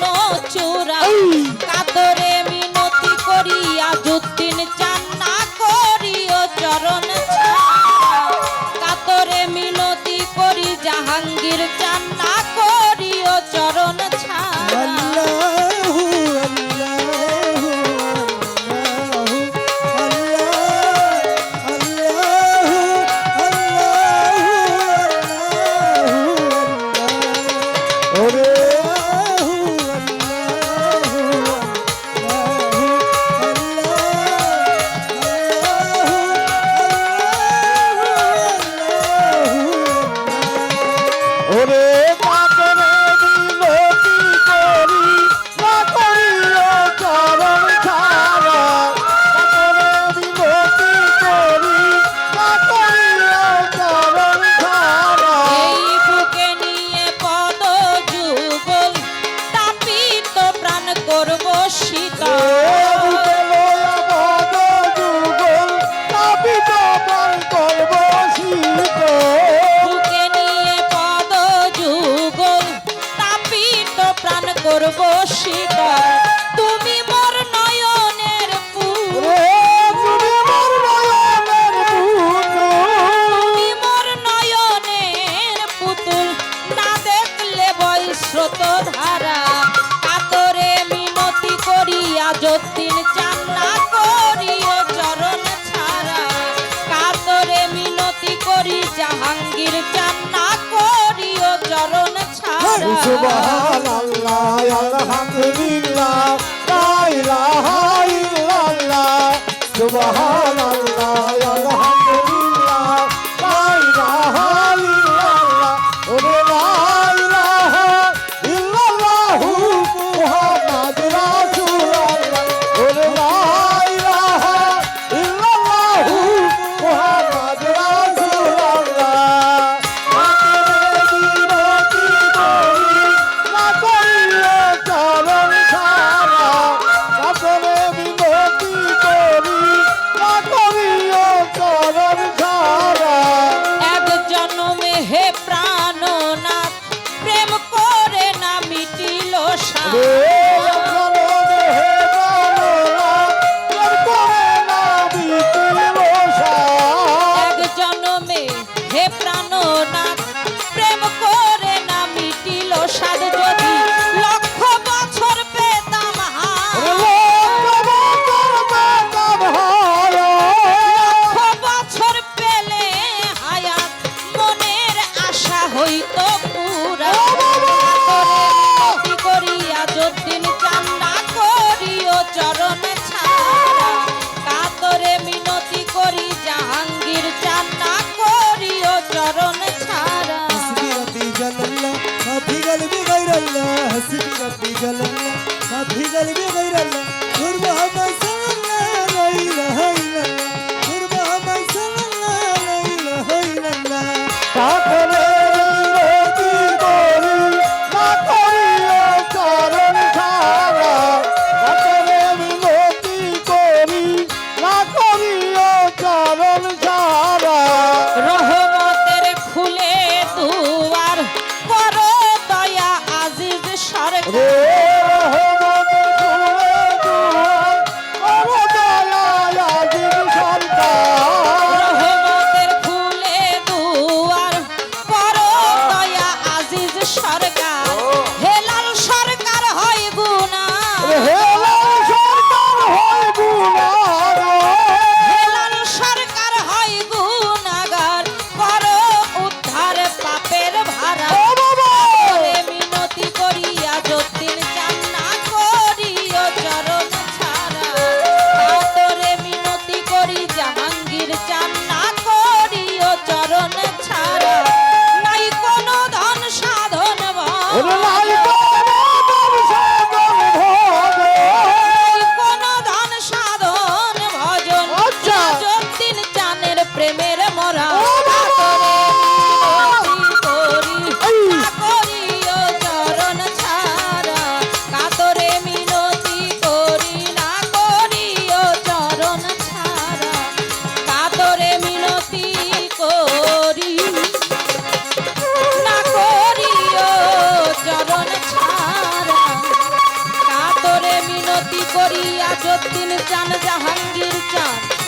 নয়ন চূড়া। কাতরে মিনতি করি, আজুদ্দিন চান না করিও চরণ কাতরে মিনতি করি, জাহাঙ্গীর চান করিও চরণ ¡Ole! স্রোতধারা। কাতরে মিনতি করিয়া যতীন চান্না করিও চরণ ছাড়া। কাতরে মিনতি করি জাহাঙ্গীর চান্না করিও চরণ ছাড়া। আলহামদুলিল্লাহ লা ইলাহা ইল্লাল্লাহ সুবহান अल्लाह हंसी रब्बी जलना ना भी गलबी गैर अल्लाह नूर मोहम्मद করিয়া যতীন চান জাহাঙ্গীর চান।